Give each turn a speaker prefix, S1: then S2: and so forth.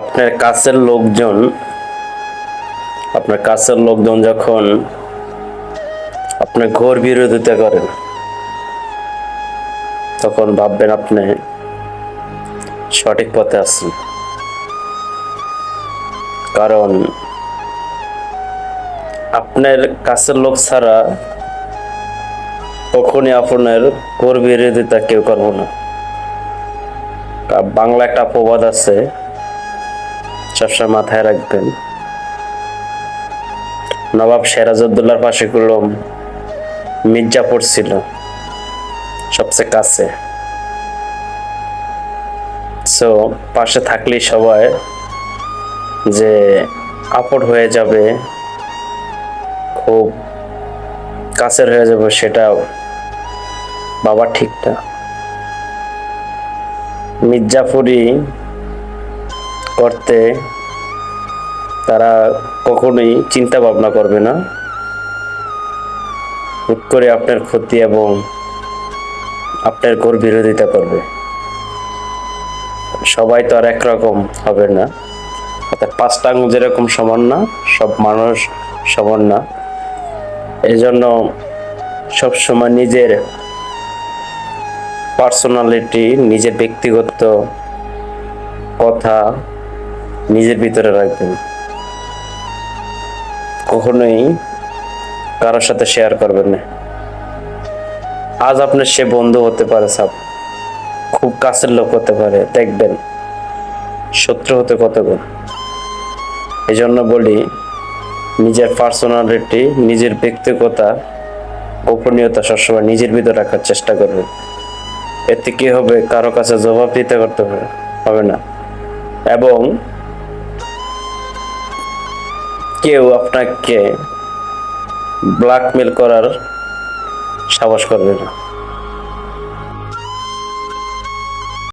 S1: আপনার কাছের লোকজন, আপনার কাছের লোকজন যখন আপনার ঘোর বিরোধিতা করেন, তখন ভাববেন আপনি সঠিক পথে আছেন। কারণ আপনার কাছের লোক ছাড়া কখনই আপনার ঘোর বিরোধিতা কেউ করব না। বাংলা একটা প্রবাদ আছে সবসময় মাথায় রাখবেন। নবাব সিরাজউদ্দৌলার পাশে কুলম মির্জাপুর ছিল, সবচেয়ে কাছে। সো পাশে থাকলেই সবাই যে আপড হয়ে যাবে, খুব কাছের হয়ে যাবে সেটা বাবা ঠিক না। মির্জাপুরি করতে তারা কখনোই চিন্তা ভাবনা করবে না। হুট করে আপনার ক্ষতি এবং আপনার ঘোর বিরোধিতা করবে। সবাই তো আর একরকম হবে না। অর্থাৎ পাঁচটা আঙুল যেরকম সমান না, সব মানুষ সমান না। এই জন্য সবসময় নিজের পার্সোনালিটি নিজের ব্যক্তিগত কথা নিজের ভিতরে রাখবেন। কখনোই কারোর সাথে শেয়ার করবেন না। আজ আপনার সে বন্ধু হতে পারে সাব, খুব কাছের লোক হতে পারে, দেখবেন। শত্রু হতে কত গুণ। এই জন্য বলি, নিজের পার্সোনালিটি নিজের ব্যক্তিগতা, গোপনীয়তা সবসময় নিজের ভিতরে রাখার চেষ্টা করবেন। এতে কি হবে? কারও কাছে জবাব দিতে করতে হবে না। এবং কেউ আপনাকে ব্ল্যাকমেল করার সাহস করবে না।